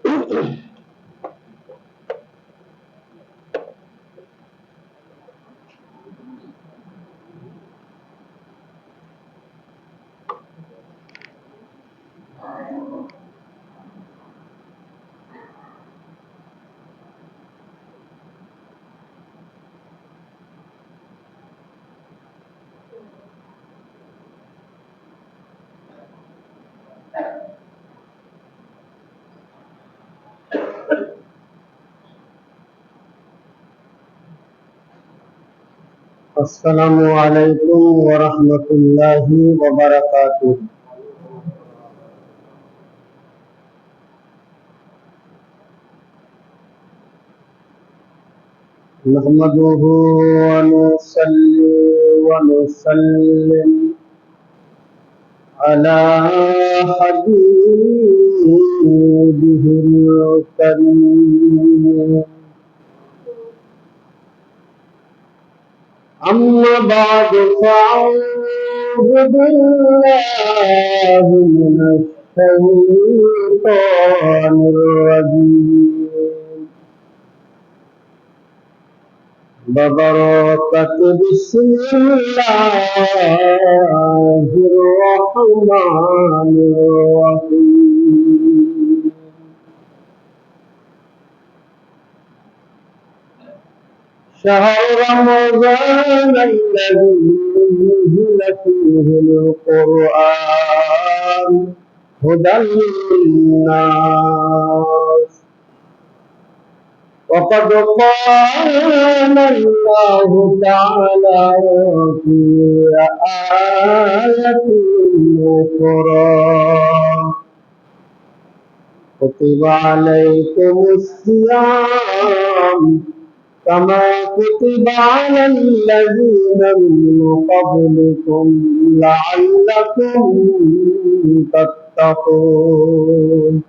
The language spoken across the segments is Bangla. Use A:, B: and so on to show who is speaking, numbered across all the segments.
A: Thank you. السلام عليكم ورحمة الله وبركاته. نحمده ونصلي ونسلم على حبيبه الكريم. أما بعد فأعوذ بالله من الشيطان الرجيم ببركة بسم الله الرحمن الرحيم شهر رمضان الذي نزل فيه القرآن هدى للناس وقد قال الله تعالى في آية أخرى كتب عليكم الصيام كما كتب على الذين من قبلكم لعلكم تتقون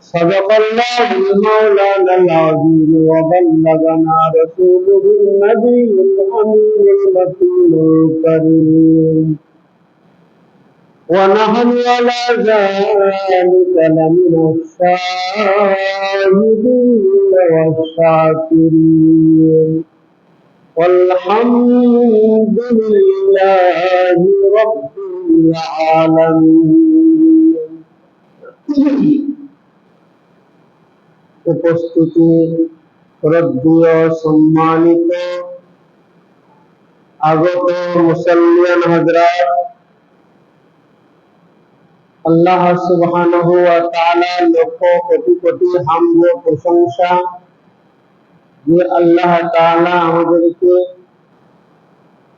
A: صدق الله مولانا العظيم وبلغنا رسوله النبي الأمين الرسول الكريم ونحن على ذلك لمن الشاهدين والشاكرين والحمد لله رب العالمين উপস্থিতি শ্রদ্ধীয় সম্মানিত আগত মুসলিয়ান হজরত আল্লাহ সুবহানাহু ওয়া তাআলা লক্ষ কোটি কোটি হামদ ও প্রশংসা যে আল্লাহ তাআলা আমাদেরকে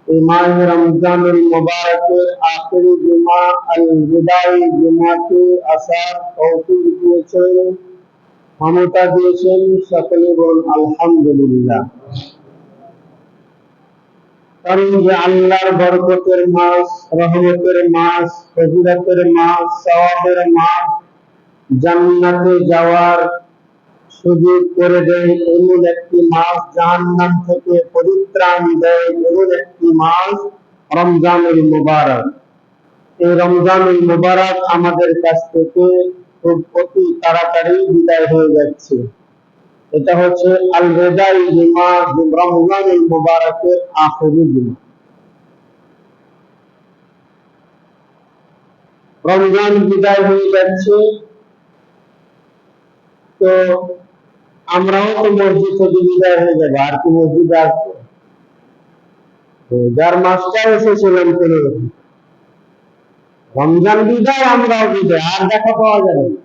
A: এই মাহ রমজানুল মুবারকের আখেরি জুমা আল বিদায়ী জুমাতে আসার তৌফিক দিয়েছেন ক্ষমতা দিয়েছেন সকলে বলুন আলহামদুলিল্লাহ কারণ যে আল্লাহর বরকতের মাস, রহমতের মাস, ফজিলতের মাস, সওয়াবের মাস, জান্নাতে যাওয়ার সুযোগ করে দেয় এমন একটি মাস, জাহান্নাম থেকে পরিত্রাণ দেয় এমন একটি মাস, রমজানুল মুবারক। এই রমজানুল মুবারক আমাদের কাছ থেকে খুব অতি তাড়াতাড়ি বিদায় হয়ে যাচ্ছে। এটা হচ্ছে আল রেদাই জুমা রমজানুল মুবারকের আখেরি জুমা রমজান বিদায় হয়ে যাচ্ছে। তো আমরাও তো মসজিদ থেকে বিদায় হয়ে যাব, আর কি মসজিদে আসব? যার মাস্টার এসেছিলেন কোনো রমজান বিদায় আমরাও বিদায়, আর দেখা পাওয়া যাবে না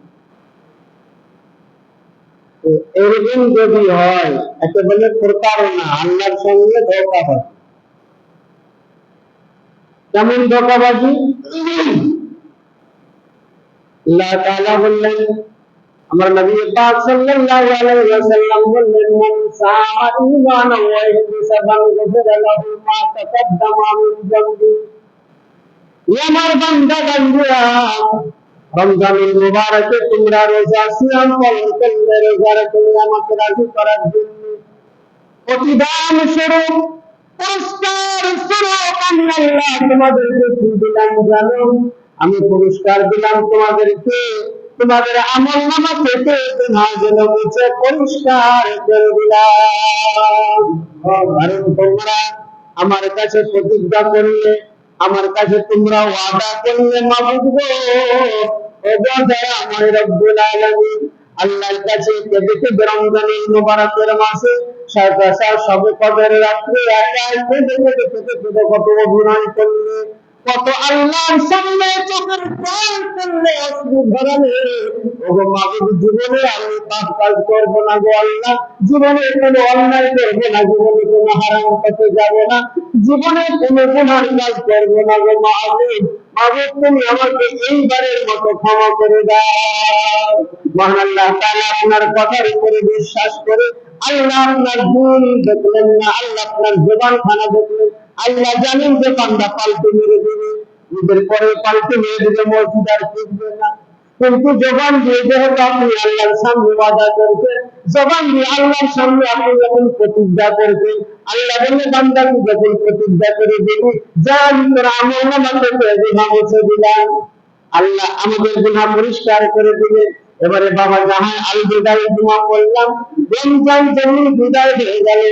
A: তো এরকম যদি হয় একেবারে প্রতারণা আল্লাহর সঙ্গে ধোকা কেমন ধোকাবাজি? আল্লাহ বললেন, আমার নবী পাক সাল্লাল্লাহু আলাইহি ওয়াসাল্লাম বললেন, মান সাআ ঈমানা ওয়া ইহতিসাবান গাফিরা লাহু মা তাকাদ্দামা মিন যামবি। আমার বান্দা বান্দিরা রমজানুল মুবারকে তোমরা রোজা সিয়াম পালন আমাকে রাজি করার জন্য। প্রতিদান স্বরূপ, পুরস্কার স্বরূপ আমি আল্লাহ তোমাদেরকে কি দিলাম, জানো? আমি পুরস্কার দিলাম তোমাদেরকে। তোমাদের আমল নামা থেকে না যেন মুছে পরিষ্কার করে দিলাম। আমার কাছে প্রতিজ্ঞা করলে আমার কাছে তোমরা ওয়াদা করলে মাবুদ গো। আমার রব্বুল আলামিন আল্লাহর কাছে কেঁদে কেঁদে রমজানের মুবারকের মাসে সরকার সব কদর রাত্রে একা কেঁদে কত অভিনয় করলে। কত আল্লাহর সামনে চোখের জল করলে অশ্রু ধরালে? ওগো মাবুদ জীবনে আমি পাপ কাজ করব না গো আল্লাহ। জীবনে কোনো অন্যায় না, জীবনে কোনো হারাম পথে না। জীবনে কোনো গুনার কাজ করব না গো তুমি আমাকে এইবারের মতো ক্ষমা করে দাও। আপনার কথার উপরে বিশ্বাস করে আল্লাহ আপনার দিন দেখলেন না, আল্লাহ আপনার জবান খানা দেখলেন। আল্লাহ জানেন যে বান্দা পাল্টে মেরে দেবে। ঈদের পরে পাল্টে মেরে দেবে মসজিদ আর ফিরবে না। কিন্তু জবান দিয়ে যেহেতু আপনি আল্লাহর সামনে ওয়াদা করছেন, জবান দিয়ে আল্লাহর সামনে আপনি যখন প্রতিজ্ঞা করছেন, আল্লাহ বলে বান্দাকে যখন প্রতিজ্ঞা করে দেবে যা আমি তোর আমল থেকে মুছে দিলাম। আল্লাহ আমাদের গুনাহ পরিষ্কার করে দিবে এবারে বাবা যাহা আল বিদায় দোয়া করলাম। রমজান যেমন বিদায় হয়ে গেল,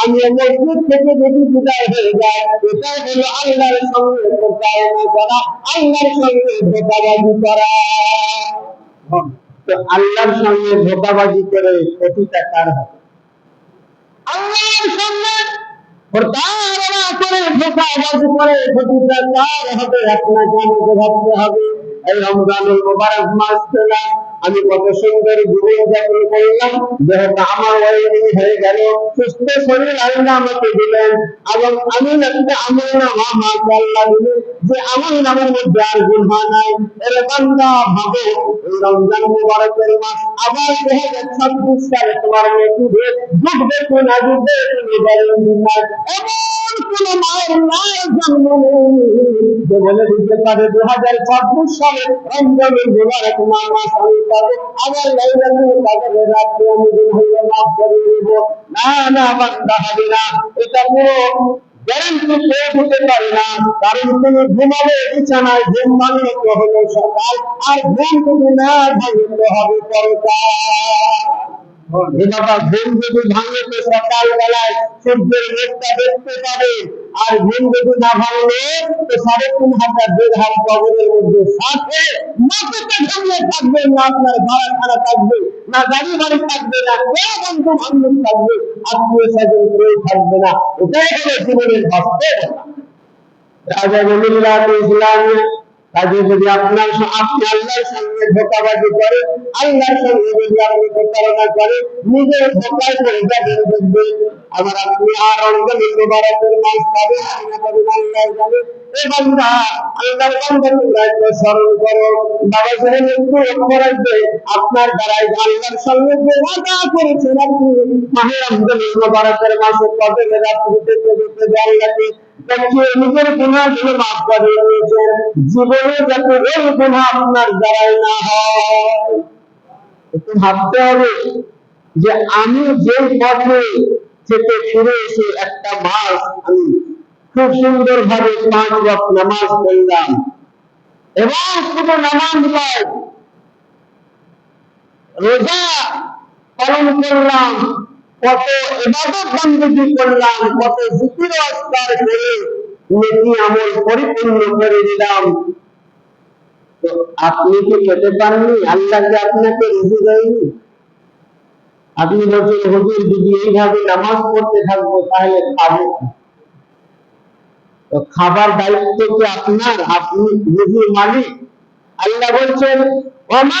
A: আমি মসজিদ থেকে যদি বিদায় হয়ে যায়, এটাই হলো আল্লাহর সঙ্গে প্রতারণা করা, আল্লাহর সঙ্গে ধোকাবাজি করা। তো আল্লাহর সঙ্গে ধোকাবাজি করে ক্ষতিটা কার হবে? আল্লাহর সঙ্গে প্রতারণা করে ধোকাবাজি করে ক্ষতিটা কার হবে? আপনাকে আমাকে ভাবতে হবে। এই রমজানুল মুবারক মাস পেলাম আমি কত সুন্দর জীবন যাপন করলাম। দেহটা আমার ওয়াইনি হয়ে গেল, সুস্থ শরীর আল্লাহ আমাকে দিলেন। এবং আমি একটা আমল নামা আল্লাহ দিলেন যে আমল নামের মধ্যে আর গুণা নাই। এর বান্দা ভাবো রমজান মাস আবার তোমার ডুববে তো না ডুববে না কোন মায়ের নাই জন্ম নেই। যে বলে দিতে পারে দু হাজার ছাব্বিশ রমজানের মুবারক মাস আমি পাবো আবার লাইলাতুল কাদরের রাতে আমি দিন মাফ করে দেব না না বান্দা হবে না এটা পুরো গ্যারান্টি পেয়ে হতে পারে না কারণ তুমি ঘুমাবে বিছানায় ঘুম ভাঙলে তো হলো সকাল আর ঘুম যদি না ভাঙলে হবে। পরকাল ঘুম যদি ভাঙে তো সকাল সূর্যের মুখটা দেখতে পাবে আর ঘুম যদি না ভাঙলে তো সাড়ে তিন হাজার দেড় হাত কবরের মধ্যে সাথে মাটিতে ঘুমিয়ে থাকবে, না আপনার ভাড়া খানা থাকবে, না গাড়ি বাড়ি থাকবে, না কোনো বন্ধু বান্ধব থাকবে, আত্মীয় স্বজন কেউ থাকবে না। এটাই হলো জীবনের বাস্তবতা। রাজা রবীন্দ্রনাথ ইসলামিয়া কাজে যদি আপনার আপনি আল্লাহর সঙ্গে ধোকাবাজি করে, আল্লাহর সঙ্গে যদি আপনি প্রতারণা করে, নিজের ধোকায় পড়ে যাবেন দেখবেন। আবার আপনি আর রমজান মুবারকের মাস পাবেন আল্লাহ আপনার আল্লাহর নিজের গুণাগুলো মাফ করে জীবনে যাতে গুণা আপনার দ্বারাই না হয়। ভাবতে হবে যে আমি যে পথে থেকে ফিরে এসে একটা মাস আমি খুব সুন্দর ভাবে পাঁচ নামাজ পড়লাম। এবং শুধু নামাজ নয়, রোজা পালন করলাম। কত ইবাদত বন্দী করলাম, কত করে নেকি আমল পরিপূর্ণ করে দিলাম? আপনি কি খেতে পাননি? আল্লাহ কি আপনাকে রুজি দেয়নি? আপনি বলছেন, হুজুর, যদি এইভাবে নামাজ পড়তে থাকব, তাহলে খাব খাবার দায়িত্ব কি আপনার? আপনি রুজির মালিক। আল্লাহ বলছেন, ওমা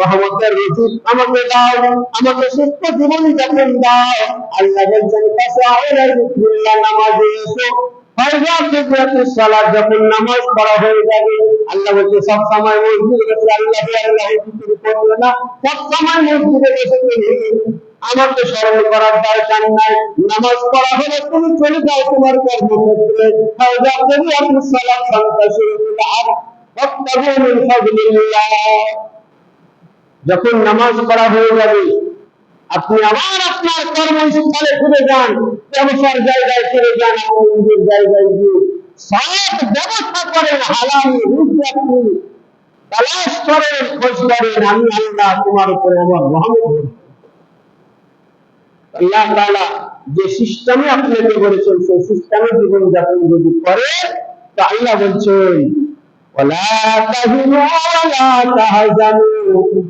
A: রহমতের রসিদ আমাকে দাও আমাকে সুস্থ দাও। আল্লাহ বলছেন নামাজে পড়া আল্লাহ আরদ ওয়াবতাগু মিন ফাদলিল্লাহ যখন নামাজ পড়া হয়ে যাবে, আপনি আবার আপনার কর্মস্থলে ফিরে যান। ব্যবসার জায়গায় ফিরে যান আপনার জায়গায় গিয়ে। সব ব্যবস্থা করেন হালাল তালাশ করেন, খোঁজ করেন, আমি আল্লাহ তোমার উপরে আমার মহামত আল্লাহ তালা যে সিস্টেমে আপনাকে বলেছেন, সেই সিস্টেমে জীবন যাপন যদি করে, তা আল্লাহ বলছেন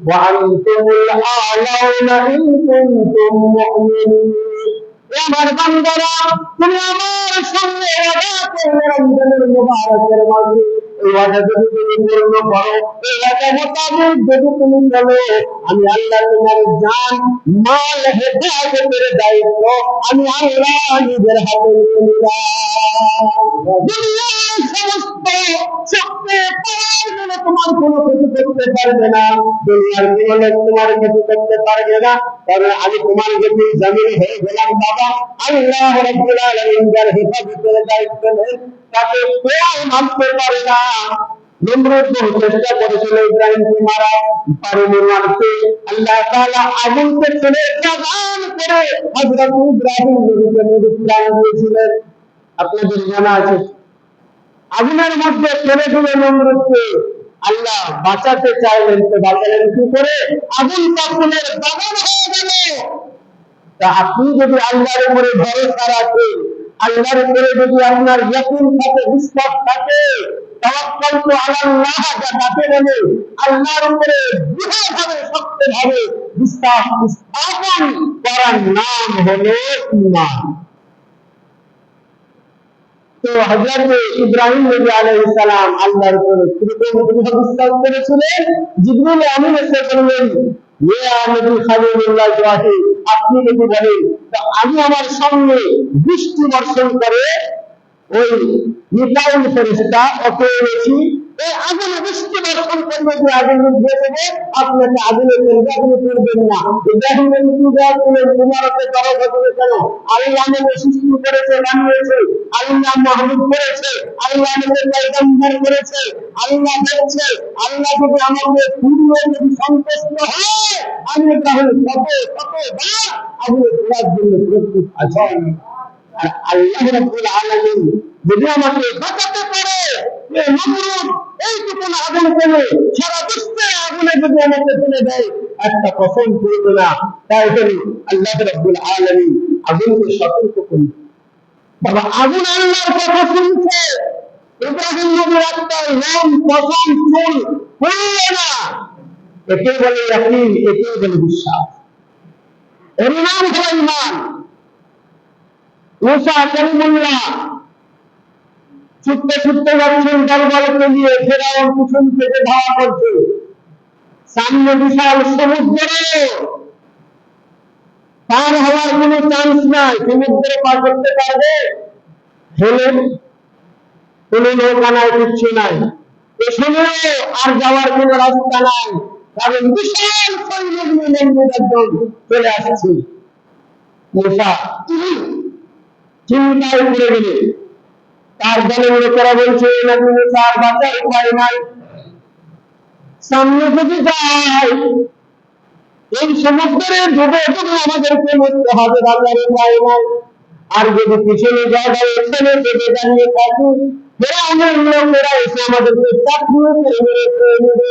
A: وأنتم الأعلون إن كنتم مؤمنين এ আমার বান্দারা তুমি আমার সঙ্গে ওয়াদা করলে রমজানের মুবারকের মাঝে এই ওয়াদা যদি তুমি পূর্ণ করো এই ওয়াদা মোতাবেক যদি তুমি চলো আমি আল্লাহ তোমার জান মাল হেফাজতের দায়িত্ব আমি আল্লাহ নিজের হাতে নিয়ে নিলাম দুনিয়ার সমস্ত শক্তি পাওয়ার জন্য তোমার কোনো কিছু করতে পারবে না দুনিয়ার কোনো লোক তোমার কিছু করতে পারবে না কারণ আমি তোমার যদি জমিন হয়ে গেলাম বাবা আল্লাহ রাব্বুল আলামিন যার হেফাজতের দায়িত্ব নেই তাকে কেউ মানতে পারে না নমরুদ বহু চেষ্টা করেছিল ইব্রাহিমকে মারা পারেনি মারতে আল্লাহ তাআলা আগুনকে ছেড়ে জাগান করে হযরত ইব্রাহিম নবীকে নদী প্রাণ দিয়েছিলেন আপনাদের জানা আছে আগুনের মধ্যে ফেলে দিলে নমরুদকে আল্লাহ বাঁচাতে চাইলেন, তো বাঁচালেন কি করে? আগুন গেল। তা আপনি যদি আল্লাহর উপরে ভরসা রাখেন, আল্লাহর উপরে যদি আপনার ইয়াকিন থাকে, বিশ্বাস থাকে, তাওয়াক্কাল তো আল্লাহ যা তাকে বলে, আল্লাহর উপরে দৃঢ়ভাবে, শক্তভাবে বিশ্বাস স্থাপন করার নাম হলো ঈমান। তো হজরত ইব্রাহিম নবী আলাইহিস সালাম আল্লাহর উপর বিশ্বাস করেছিলেন। জিবরিল আমিন এসে বললেন ওয়াহি আপনি যদি বলেন, তো আমি আমার সঙ্গে বৃষ্টি বর্ষণ করে ওই মিকাইল ফেরেশতা এনেছি এই আগুনে বৃষ্টি বর্ষণ করবে যে আগুন নিভে দেবে আপনাকে আগুনে ফেলবে না। আল্লাহ যদি আমাকে যদি আমাকে বাঁচাতে পারে নাম ফুল না। একে বলে বলে বিশ্বাস। এর নাম হলো ইমান মুসা কলিমুল্লাহ ছুটতে ছুটতে যাচ্ছেন দরবারে গিয়ে ফেরাউন পিছন থেকে ধাওয়া করছে। সামনে বিশাল সমুদ্র। পার হওয়ার কোনো চান্স নাই। সমুদ্রে পার করতে পারবে? হলে কোনো নৌকা নাই। কিচ্ছু নাই পেছনেও আর যাওয়ার কোনো রাস্তা নাই। কারণ বিশাল নিয়ে একজন চলে আসছে। চিন্তায় পড়ে গেলে তার দলের লোকেরা বলছে উপায় নাই। সামনে যায় এই আমাদেরকে মরতে হবে উপায় নাই। আর যদি পিছনে লোকেরা এসে আমাদেরকে চাকরি করে নেবে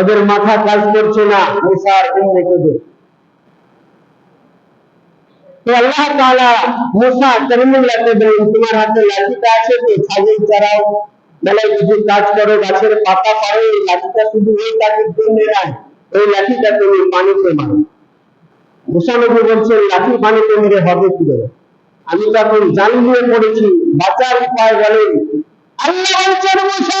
A: ওদের মাথা কাজ করছে না। মুসার উম্মতদের তো আল্লাহ তাআলা মুসা কালিমুল্লাহকে বলেন তোমার হাতে লাঠিটা আছে তো ছাগল চড়াও। মানে কিছু কাজ করো, গাছের পাতা পাড়ো, এই লাঠিটা শুধু ওই কাজের জন্য নয় ওই লাঠিটা তুমি পানিতে মারো। মুসা নবী বলছেন, লাঠি পানিতে মেরে হবে কি করে? আমি তো এখন জাল নিয়ে পড়েছি, বাঁচার উপায় বলেন। আল্লাহ বলছেন, মুসা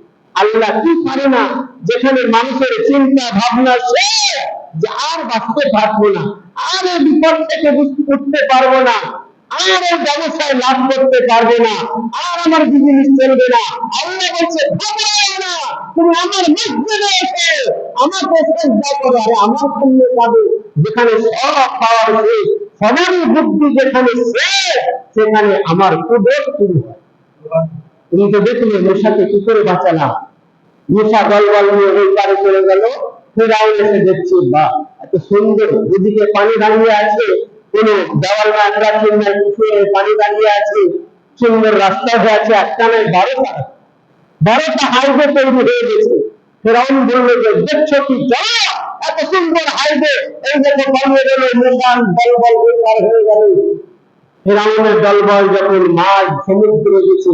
A: আল্লাহ কি পারে না? যেখানে মানুষের চিন্তা, ভাবনা শেষ যে আর বাঁচতে পারব না, আর এই বিপদ থেকে উঠতে পারব না, আর এই ব্যবসায় লাভ করতে পারব না, আর আমার বিজনেস চলবে না। আল্লাহ বলছে তুমি আমার মসজিদে এসে আমাকে শ্রদ্ধা করো, আরে আমার পাবে যেখানে সব সবারই বুদ্ধি যেখানে শেষ সেখানে আমার কুদরত শুরু হয়। দেখলে মশাকে কি করে বাঁচালাম? মশা নিয়ে ওই পারে চলে গেল। এসে দেখছি বা এত সুন্দর এদিকে পানি দাঁড়িয়ে আছে। কোন দেওয়াল কিছু পানি দাঁড়িয়ে আছে। সুন্দর রাস্তা হয়ে আছে একটা নয় বারোটা। বারোটা হাইওয়ে তৈরি হয়ে গেছে। ফেরাউন বলল যে, দেখছ কি এত সুন্দর হাইওয়ে এই দেখো গেল মুসান দল বল হয়ে গেল। ফেরাউনের দলবল যখন মাছ সমুদ্রে গেছে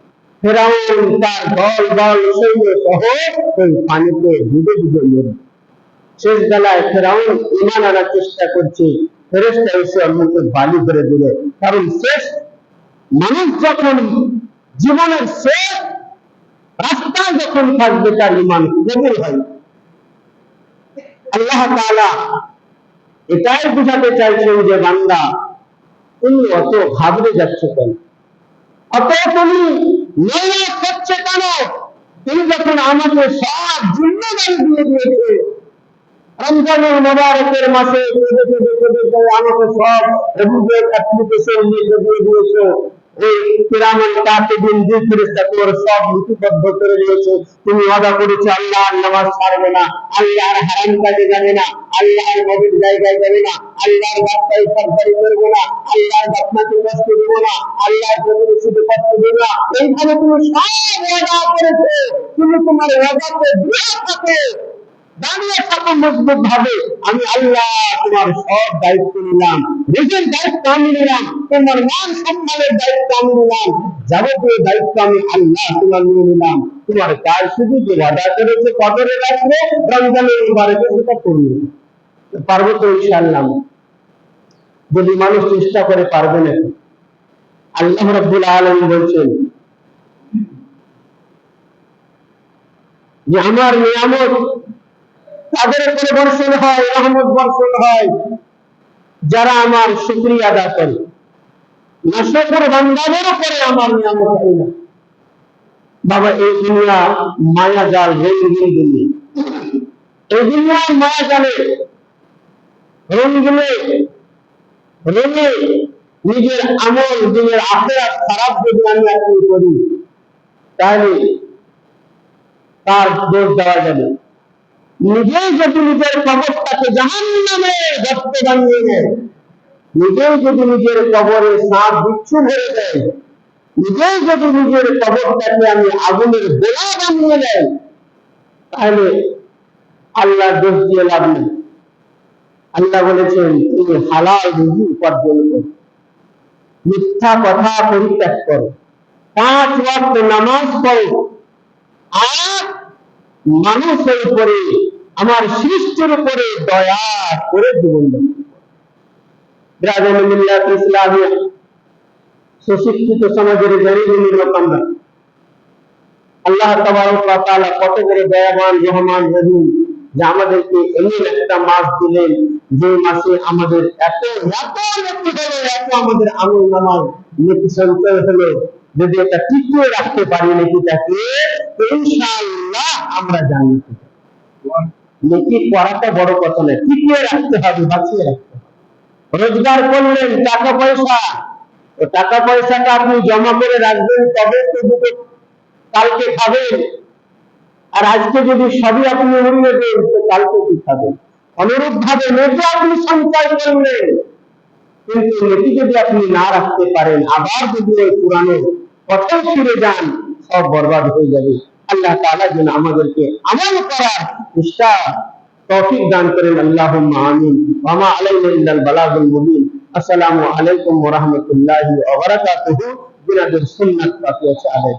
A: ফেরাউন তার দল দল, সৈন্য সহ ওই পানিতে ডুবে ডুবে মরে। শেষ বেলায় ফেরাউন ইমান আনার চেষ্টা করছে। ফেরেস্তা এসে বালি করে কারণ শেষ মানুষ যখন জীবনের শেষ রাস্তায় যখন থাকবে, তার ইমান কবুল হয়। আল্লাহ তাআলা এটাই বুঝাতে চাইছেন যে বান্দা, তুমি অত ঘাবড়ে যাচ্ছ কেন? অত তুমি করছে কেন? তুমি যখন আমাকে সব জিম্মেদারি দিয়ে দিয়েছে, রমজানুল মোবারকের মাসে আমাকে সব অভিযোগ অ্যাপ্লিকেশন লিখে দিয়ে দিয়েছ। তুমি করেছ আল্লাহর নামাজ ছাড়বে না। আল্লাহর হারাম কাজে যাবে না। আল্লাহর নবীর জায়গায় যাবে না। আল্লাহর বার্তায় সরকারি করবে না, আল্লাহর দেবে না, আল্লাহর কষ্ট দেবে না। এইভাবে তুমি সব করেছ। তুমি তোমার ওয়াদাকে দাঁড়িয়ে থাকো মজবুত ভাবে আমি আল্লাহ তোমার সব দায়িত্ব নিলাম, নিজের দায়িত্ব আমি নিলাম, তোমার মান সম্মানের দায়িত্ব আমি নিলাম, যাবতীয় দায়িত্ব আমি আল্লাহ তোমার নিয়ে নিলাম। তোমার কাজ শুধু যে ওয়াদা করেছে কদরে রাখবে রমজানের মুবারকে সেটা করবে পারব তো ইনশাআল্লাহ যদি মানুষ চেষ্টা করে, পারবে না। আল্লাহ রাব্বুল আলামিন বলছেন যে, আমার নিয়ামত তাদের উপরে বর্ষণ হয়, রহমত বর্ষণ হয়। যারা আমার শুক্রিয়া আদা করে, নাশকর বান্দাদের উপরে আমার নিয়ামত হয় না। বাবা, এই দুনিয়া মায়া জাল দুনিয়া। এই দুনিয়ার মায়া জালে নিজের আমল দিনের আখেরা খারাপ যদি আমি আপনি করি, তাহলে তার দোষ দেওয়া যাবে। নিজেই যদি নিজের কবরটাকে জাহান নামে গর্ত বানিয়ে নেয়, নিজেই যদি নিজের কবরে সাপ বিচ্ছু ভরে দেয়, নিজেই যদি নিজের কবরটাকে আমি আগুনের গোলা বানিয়ে দেয়, তাহলে আল্লাহ দোষ দিয়ে লাভ নেই। আল্লাহ বলেছেন, তুমি হালাল রুজি উপার্জন করো। মিথ্যা কথা পরিত্যাগ করো। পাঁচ ওয়াক্ত নামাজ পড়ো। আর মানুষের উপরে, আমার সৃষ্টির উপরে দয়া করে জীবন ব্রাজমিল্লাত ইসলামিয়া সুশিক্ষিত সমাজের গরিবী লোক আমরা আল্লাহ তাবারক কত বড় দয়াবান, রহমান, রহিম যে আমাদেরকে এমন একটা মাস দিলেন, যে মাসে আমাদের এত এত নেকি আমাদের আমল নেকি সঞ্চয় হলো যদি এটা টিকিয়ে রাখতে পারি নেকিটাকে তো ইনশাআল্লাহ আমরা যাব। নেকি করাটা বড় কথা নয় টিকিয়ে রাখতে হবে, বাঁচিয়ে রাখতে রোজগার করলেন, টাকা পয়সা। টাকা পয়সাটা আপনি জমা করে রাখবেন, তবে তো কালকে খাবেন। আর আজকে যদি সবই আপনি উড়িয়ে দেন, তো কালকে কি খাবেন অনুরূপ ভাবে নেকি আপনি সঞ্চয় করলেন। কিন্তু নেকি যদি আপনি না রাখতে পারেন, আবার যদি ওই পুরানো কথায় ফিরে যান, সব বরবাদ হয়ে যাবে। আল্লাহ তাআলা যেন আমাদেরকে আমল করার চেষ্টা তৌফিক দান করেন। আল্লাহুম্মা আমিন। ওয়া মা আলাইনা ইল্লাল বালাগুল মুবিন। আসসালামু আলাইকুম ওয়া রাহমাতুল্লাহি ওয়া বারাকাতুহু। জিনাদের সুন্নাত আছে আদায়